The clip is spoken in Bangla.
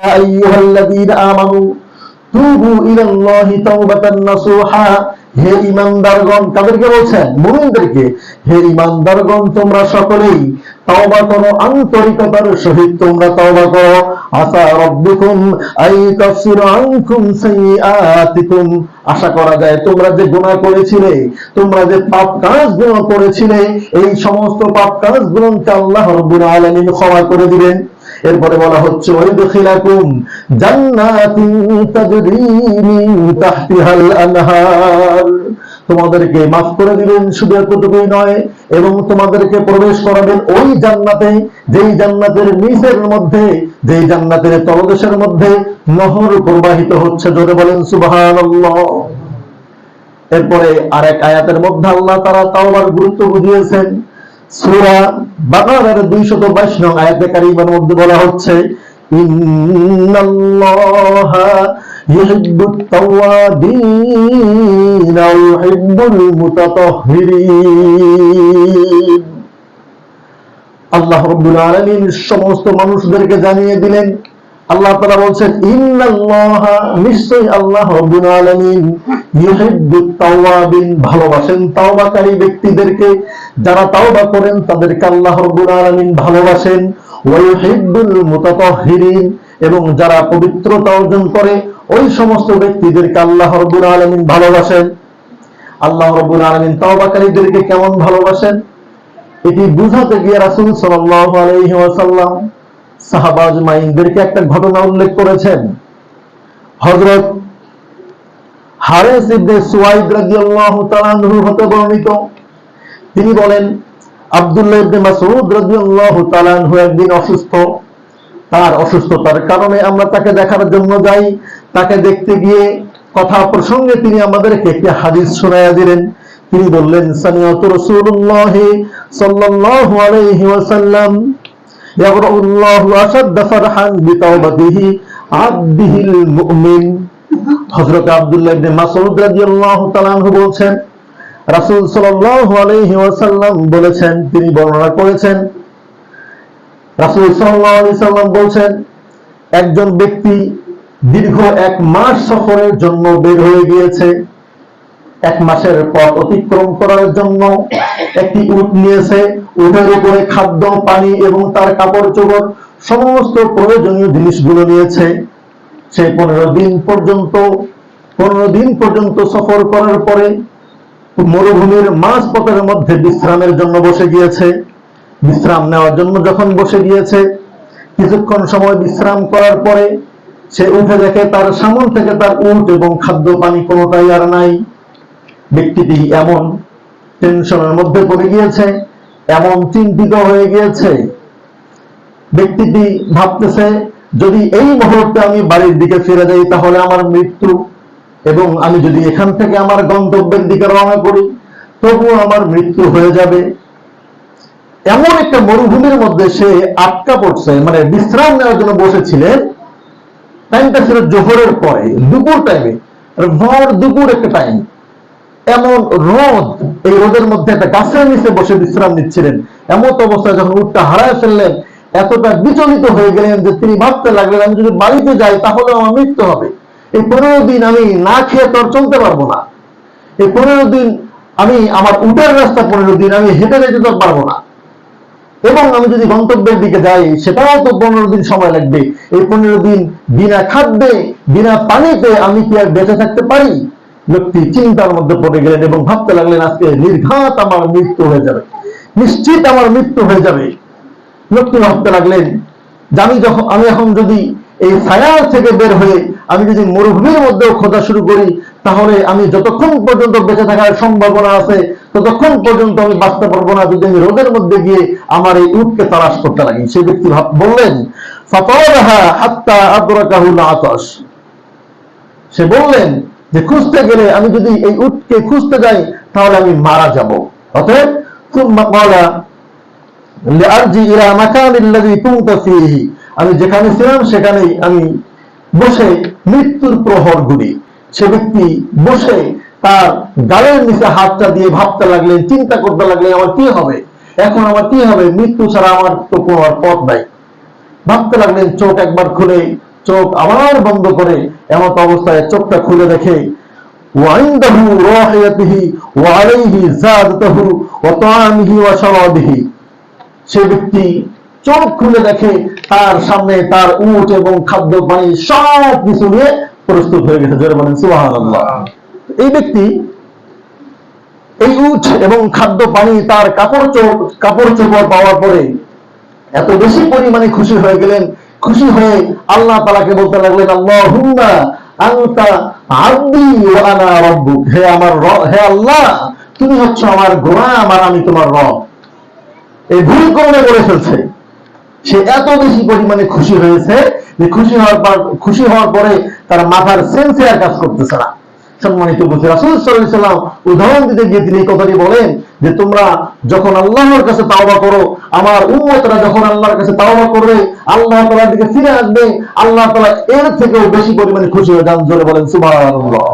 يا أيها الذين آمنوا توبوا إلى الله توبة نصوحا হে ইমানদারগণ কাদেরকে বলছেন মুমিনদেরকে হে ইমানদারগণ তোমরা সকলেই তওবা করো আন্তরিকতার সহিত তোমরা তওবা করো আসা রব্বুকুম আই তাফসিরু আনকুম সাইয়্যাতিকুম আশা করা যায় তোমরা যে গুনাহ করেছিলে তোমরা যে পাপ কাজগুলো করেছিলে এই সমস্ত পাপ কাজগুলোকে আল্লাহ রাব্বুল আলামিন ক্ষমা করে দিবেন এরপরে বলা হচ্ছে, ওয়াইদখিলাকুম জান্নাতিন আনহার। তোমাদেরকে মাফ করে দিবেন, শুধু এতটুকুই নয়, এবং তোমাদেরকে প্রবেশ করাবেন ওই জান্নাতে, যেই জান্নাতের নিচের মধ্যে, যেই জান্নাতের তলদেশের মধ্যে নহর প্রবাহিত হচ্ছে। জোরে বলেন, সুবহানাল্লাহ। এরপরে আরেক আয়াতের মধ্যে আল্লাহ তারা তাওবার গুরুত্ব বুঝিয়েছেন সূরা বাকারার 222 নং আয়াতে কারিমার মধ্যে বলা হচ্ছে আল্লাহ রাব্বুল আলামিন সমস্ত মানুষদেরকে জানিয়ে দিলেন আল্লাহ তাআলা বলছেন, ইন্নাল্লাহা নিশ্চয়ই আল্লাহ রাব্বুল আলামিন ইউহিব্বুত তাওয়াবিন, ভালোবাসেন তাওবাকারী ব্যক্তিদেরকে। যারা তাওবা করেন, তাদেরকে আল্লাহ রাব্বুল আলামিন ভালোবাসেন। ওয়া ইউহিব্বুল মুতাতাহহিরিন এবং যারা পবিত্রতা অর্জন করে, ওই সমস্ত ব্যক্তিদেরকে আল্লাহ রাব্বুল আলামিন ভালোবাসেন। আল্লাহ রাব্বুল আলামিন তাওবাকারীদেরকে কেমন ভালোবাসেন? এটি বুঝাতে গিয়ে রাসূল সাল্লাল্লাহু আলাইহি ওয়াসাল্লাম সাহাবা আজমাইনদেরকে একটা ঘটনা উল্লেখ করেছেন। ইবনে সুয়াইদ হতে বর্ণিত। তিনি বলেন ইবনে মাসউদ একদিন অসুস্থ। তার অসুস্থতার কারণে আমরা তাকে দেখার জন্য যাই। তাকে দেখতে গিয়ে কথা প্রসঙ্গে তিনি আমাদেরকে একটি হাদিস শোনায়া দিলেন। তিনি বললেন সামিয়াতু আলাইহি ওয়াসাল্লাম يبرأ الله أشد فرحا بتوبته عبده المؤمن হযরত আব্দুল্লাহ ইবনে মাসউদ রাদিয়াল্লাহু তাআলা আনহু বলছেন রাসূল সাল্লাল্লাহু আলাইহি ওয়াসাল্লাম বলেছেন তিনি বর্ণনা করেছেন রাসূল সাল্লাল্লাহু আলাইহি সাল্লাম বলছেন একজন ব্যক্তি দীর্ঘ এক মাস সফরের জন্য বের হয়ে গিয়েছে এক মাসের পথ অতিক্রম করার জন্য একটি উট নিয়েছে উটের উপরে খাদ্য, পানি এবং তার কাপড় চোপড় সমস্ত প্রয়োজনীয় জিনিসগুলো নিয়েছে। সে পনেরো দিন পর্যন্ত, পনেরো দিন পর্যন্ত সফর করার পরে মরুভূমির মাঝ পথের মধ্যে বিশ্রামের জন্য বসে গিয়েছে। বিশ্রাম নেওয়ার জন্য যখন বসে গিয়েছে, কিছুক্ষণ সময় বিশ্রাম করার পরে সে উঠে দেখে তার সামন থেকে তার উট এবং খাদ্য, পানি কোনোটাই আর নাই। ব্যক্তিটি এমন টেনশনের মধ্যে পড়ে গিয়েছে। এমন চিন্তিত হয়ে গিয়েছে। ব্যক্তিটি ভাবতেছে, যদি এই মুহূর্তে আমি বাড়ির দিকে ফিরে যাই, তাহলে আমার মৃত্যু এবং আমি যদি এখান থেকে আমার গন্তব্যের দিকে রওনা করি, তবুও আমার মৃত্যু হয়ে যাবে। এমন একটা মরুভূমির মধ্যে সে আটকা পড়ছে মানে বিশ্রাম নেওয়ার জন্য বসেছিলেন। টাইমটা ছিল জোহরের পরে, দুপুর টাইমে ভর দুপুর একটা টাইম এমন রোদ, এই রোদের মধ্যে একটা গাছের নিচে বসে বিশ্রাম নিচ্ছিলেন। এমন অবস্থায় যখন উঠটা হারায় ফেললেন, এতটা বিচলিত হয়ে গেলেন যে তিনি ভাবতে লাগলেন, আমি যদি বাড়িতে যাই তাহলে আমার মৃত্যু হবে। এই পনেরো দিন আমি না খেয়ে তো আর চলতে পারব না। এই পনেরো দিন আমি আমার উটের রাস্তা পনেরো দিন আমি হেঁটে যেতে তো পারব না। এবং আমি যদি গন্তব্যের দিকে যাই, সেটাও তো পনেরো দিন সময় লাগবে। এই পনেরো দিন বিনা খাদ্যে, বিনা পানিতে আমি কি আর বেঁচে থাকতে পারি? লোকটি চিন্তার মধ্যে পড়ে গেলেন এবং ভাবতে লাগলেন, আজকে নির্ঘাত আমার মৃত্যু হয়ে যাবে। নিশ্চিত আমার মৃত্যু হয়ে যাবে। লোকটি ভাবতে লাগলেন আমি যখন, আমি এখন যদি এই ছায়ার থেকে বের হয়ে, আমি যদি মরুভূমির মধ্যেও খোঁজা শুরু করি, তাহলে আমি যতক্ষণ পর্যন্ত বেঁচে থাকার সম্ভাবনা আছে, ততক্ষণ পর্যন্ত আমি বাঁচতে পারব না। যদি আমি রোদের মধ্যে গিয়ে আমার এই উটকে তালাশ করতে লাগি। সেই ব্যক্তি বললেন সে বললেন যে খুঁজতে গেলে আমি যদি এই উটকে খুঁজতে যাই, তাহলে আমি মারা যাব। অতএব আমি যেখানে ছিলাম, সেখানেই আমি বসে মৃত্যুর প্রহর ঘুরি। সে ব্যক্তি বসে তার গালের নিচে হাতটা দিয়ে ভাবতে লাগলেন, চিন্তা করতে লাগলেন, আমার কি হবে? এখন আমার কি হবে? মৃত্যু ছাড়া আমার তো কোনো পথ নাই। ভাবতে লাগলেন, চোখ একবার খুলে চোখ আবার বন্ধ করে এমত অবস্থায় চোখটা খুলে দেখে وعنده راحيته وعليه زادته وطعامه وشرابه সে ব্যক্তি চোখ খুলে দেখে তার সামনে তার উট এবং খাদ্য পানি সব কিছু নিয়ে প্রস্তুত হয়ে গেছে জোরে বলেন সুবহানাল্লাহ এই ব্যক্তি এই উট এবং খাদ্য পানি তার কাপড় চোখ কাপড় চোপড় পাওয়ার পরে এত বেশি পরিমাণে খুশি হয়ে গেলেন খুশি হয়ে আল্লাহ তালাকে বলতে লাগলেন আল্লাহ আনতা আব্দি আনা রব্বু হে আমার হে আল্লাহ, তুমি হচ্ছে আমার গোলাম আর আমি তোমার রব। এই ভুল করে বলে ফেলছে। সে এত বেশি পরিমাণে খুশি হয়েছে যে খুশি হওয়ার পর, খুশি হওয়ার পরে তার মাথার সেন্সে আর কাজ করতেছে না। সম্মানিত বলছে রাসুল সাল্লাম উদাহরণ দিতে গিয়ে তিনি কথাটি বলেন যে তোমরা যখন আল্লাহর কাছে তাওবা করো, আমার উন্মতরা যখন আল্লাহর কাছে তাওবা করবে, আল্লাহ তালার দিকে ফিরে আসবে, আল্লাহ তালা এর থেকেও বেশি পরিমাণে খুশি হয়ে যান, জোরে বলেন সুবহানাল্লাহ।